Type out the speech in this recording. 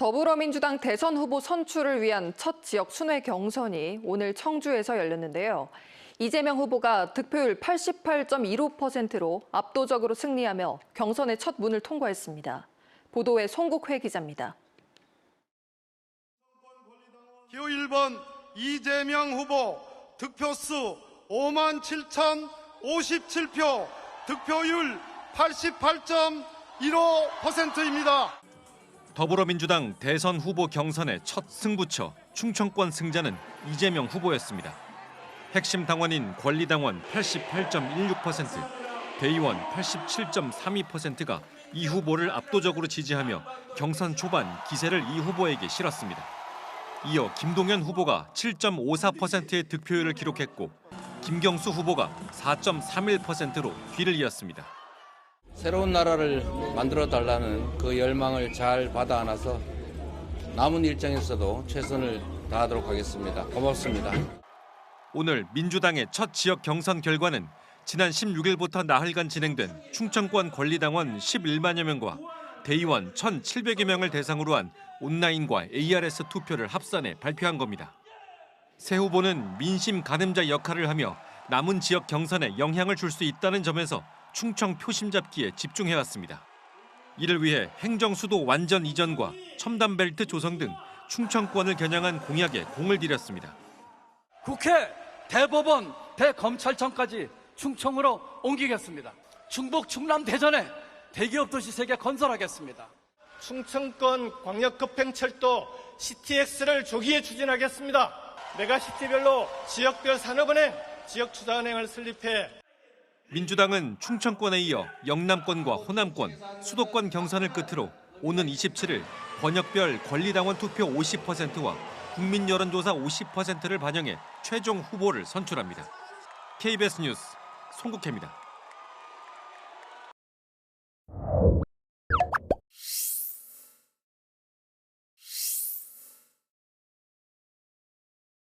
더불어민주당 대선 후보 선출을 위한 첫 지역 순회 경선이 오늘 청주에서 열렸는데요. 이재명 후보가 득표율 88.15%로 압도적으로 승리하며 경선의 첫 문을 통과했습니다. 보도에 송국회 기자입니다. 기호 1번 이재명 후보 득표수 5만 7,057표 득표율 88.15%입니다. 더불어민주당 대선 후보 경선의 첫 승부처 충청권 승자는 이재명 후보였습니다. 핵심 당원인 권리당원 88.16%, 대의원 87.32%가 이 후보를 압도적으로 지지하며 경선 초반 기세를 이 후보에게 실었습니다. 이어 김동연 후보가 7.54%의 득표율을 기록했고 김경수 후보가 4.31%로 뒤를 이었습니다. 새로운 나라를 만들어 달라는 그 열망을 잘 받아 안아서 남은 일정에서도 최선을 다하도록 하겠습니다. 고맙습니다. 오늘 민주당의 첫 지역 경선 결과는 지난 16일부터 나흘간 진행된 충청권 권리당원 11만여 명과 대의원 1,700여 명을 대상으로 한 온라인과 ARS 투표를 합산해 발표한 겁니다. 새 후보는 민심 가늠자 역할을 하며 남은 지역 경선에 영향을 줄 수 있다는 점에서 충청 표심 잡기에 집중해 왔습니다. 이를 위해 행정 수도 완전 이전과 첨단 벨트 조성 등 충청권을 겨냥한 공약에 공을 들였습니다. 국회, 대법원, 대검찰청까지 충청으로 옮기겠습니다. 충북 충남 대전에 대기업 도시 세개 건설하겠습니다. 충청권 광역급행철도 CTX를 조기에 추진하겠습니다. 메가시티별로 지역별 산업은행, 지역투자은행을 설립해 민주당은 충청권에 이어 영남권과 호남권, 수도권 경선을 끝으로 오는 27일 번역별 권리당원 투표 50%와 국민 여론조사 50%를 반영해 최종 후보를 선출합니다. KBS 뉴스 송국혜입니다.